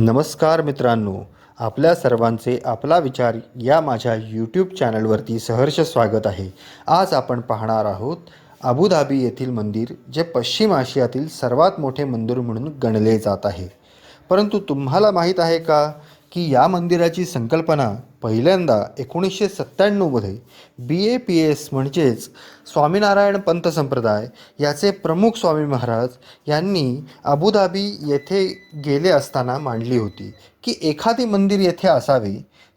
नमस्कार मित्रांनो. आपल्या सर्वांचे आपला विचार या माझ्या यूट्यूब चॅनलवरती सहर्ष स्वागत आहे. आज आपण पाहणार आहोत अबुधाबी येथील मंदिर जे पश्चिम आशियातील सर्वात मोठे मंदिर म्हणून गणले जात आहे. परंतु तुम्हाला माहीत आहे का? की या मंदिराची संकल्पना पहिल्यांदा एकोणीसशे सत्त्याण्णवमध्ये बी ए पी एस म्हणजेच स्वामीनारायण पंत संप्रदाय याचे प्रमुख स्वामी महाराज यांनी अबुधाबी येथे गेले असताना मांडली होती की एखादे मंदिर येथे असावे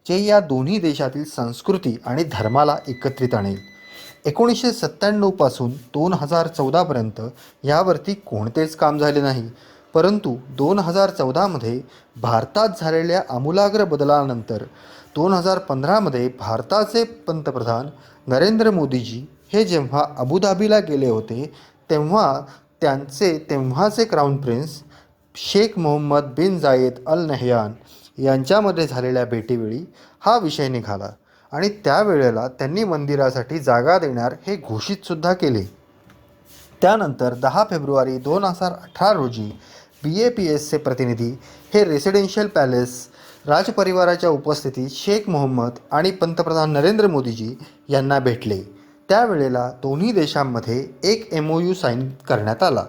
जे या दोन्ही देशातील संस्कृती आणि धर्माला एकत्रित आणेल. एकोणीसशे सत्त्याण्णवपासून दोन हजार चौदापर्यंत यावरती कोणतेच काम झाले नाही. परंतु दोन हजार चौदामध्ये भारतात झालेल्या आमूलाग्र बदलानंतर दोन हजार पंधरामध्ये भारताचे पंतप्रधान नरेंद्र मोदीजी हे जेव्हा अबुधाबीला गेले होते तेव्हा त्यांचे तेव्हाचे crown prince Sheikh Mohammed bin Zayed Al Nahyan यांच्यामध्ये झालेल्या भेटीवेळी हा विषय निघाला आणि त्यावेळेला त्यांनी मंदिरासाठी जागा देणार हे घोषितसुद्धा केले. त्यानंतर दहा फेब्रुवारी दोन हजार अठरा रोजी बी ए पी एसचे प्रतिनिधी हे रेसिडेन्शियल पॅलेस राजपरिवाराच्या उपस्थितीत शेख मोहम्मद आणि पंतप्रधान नरेंद्र मोदीजी यांना भेटले. त्यावेळेला दोन्ही देशांमध्ये एक एम ओ यू साईन करण्यात आला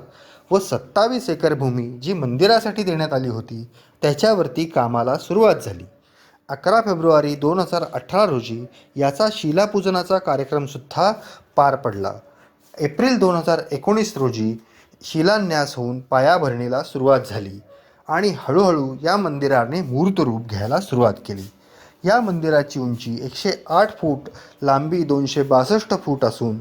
व सत्तावीस एकर भूमी जी मंदिरासाठी देण्यात आली होती त्याच्यावरती कामाला सुरुवात झाली. अकरा फेब्रुवारी दोन हजार अठरा रोजी याचा शिलापूजनाचा कार्यक्रमसुद्धा पार पडला. एप्रिल दोन हजार एकोणीस रोजी शिलान्यास होऊन पायाभरणीला सुरुवात झाली आणि हळूहळू या मंदिराने मूर्त रूप घ्यायला सुरुवात केली. या मंदिराची उंची एकशे आठ फूट लांबी दोनशे बासष्ट फूट असून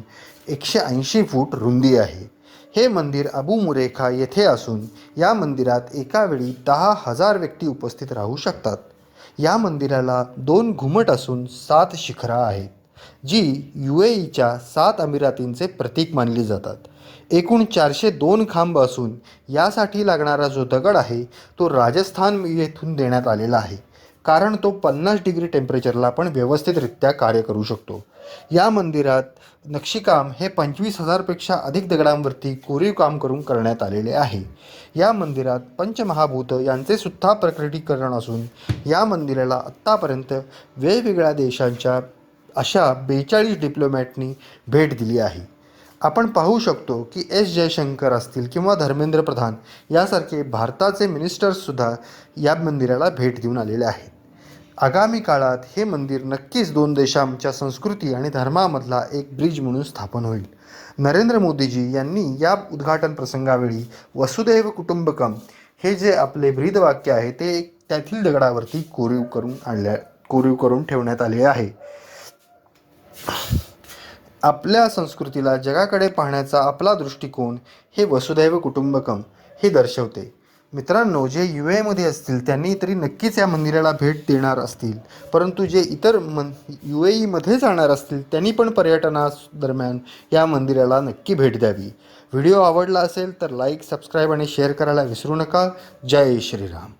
एकशे ऐंशी फूट रुंदी आहे. हे मंदिर अबू मुरेखा येथे असून या मंदिरात एका वेळी दहा हजार व्यक्ती उपस्थित राहू शकतात. या मंदिराला दोन घुमट असून सात शिखरा आहेत. जी यू ए ईच्या सात अमिरातींचे प्रतीक मानली जातात. एकूण चारशे दोन खांब असून यासाठी लागणारा जो दगड आहे तो राजस्थान येथून देण्यात आलेला आहे. कारण तो पन्नास डिग्री टेम्परेचरला पण व्यवस्थितरित्या कार्य करू शकतो. या मंदिरात नक्षीकाम हे पंचवीस हजारपेक्षा अधिक दगडांवरती कोरीव काम करून करण्यात आलेले आहे. या मंदिरात पंचमहाभूत यांचे सुद्धा प्रकटीकरण असून या मंदिराला आत्तापर्यंत वेगवेगळ्या देशांच्या अशा बेचाळीस डिप्लोमॅटनी भेट दिली आहे. आपण पाहू शकतो की एस जयशंकर असतील किंवा धर्मेंद्र प्रधान यासारखे भारताचे मिनिस्टर्ससुद्धा या मंदिराला भेट देऊन आलेले आहेत. आगामी काळात हे मंदिर नक्कीच दोन देशांच्या संस्कृती आणि धर्मामधला एक ब्रिज म्हणून स्थापन होईल. नरेंद्र मोदीजी यांनी या उद्घाटन प्रसंगावेळी वसुदैव कुटुंबकम हे जे आपले ब्रीदवाक्य आहे ते त्यातील दगडावरती कोरीव करून आणल्या कोरीव करून ठेवण्यात आले आहे. आपल्या संस्कृतीला जगाकडे पाहण्याचा आपला दृष्टिकोन हे वसुधैव कुटुंबकम हे दर्शवते. मित्रांनो जे यू एमध्ये असतील त्यांनी तरी नक्कीच या मंदिराला भेट देणार असतील. परंतु जे इतर मन यू ए ईमध्ये जाणार असतील त्यांनी पण पर्यटनास दरम्यान या मंदिराला नक्की भेट द्यावी. व्हिडिओ आवडला असेल तर लाईक सबस्क्राईब आणि शेअर करायला विसरू नका. जय श्रीराम.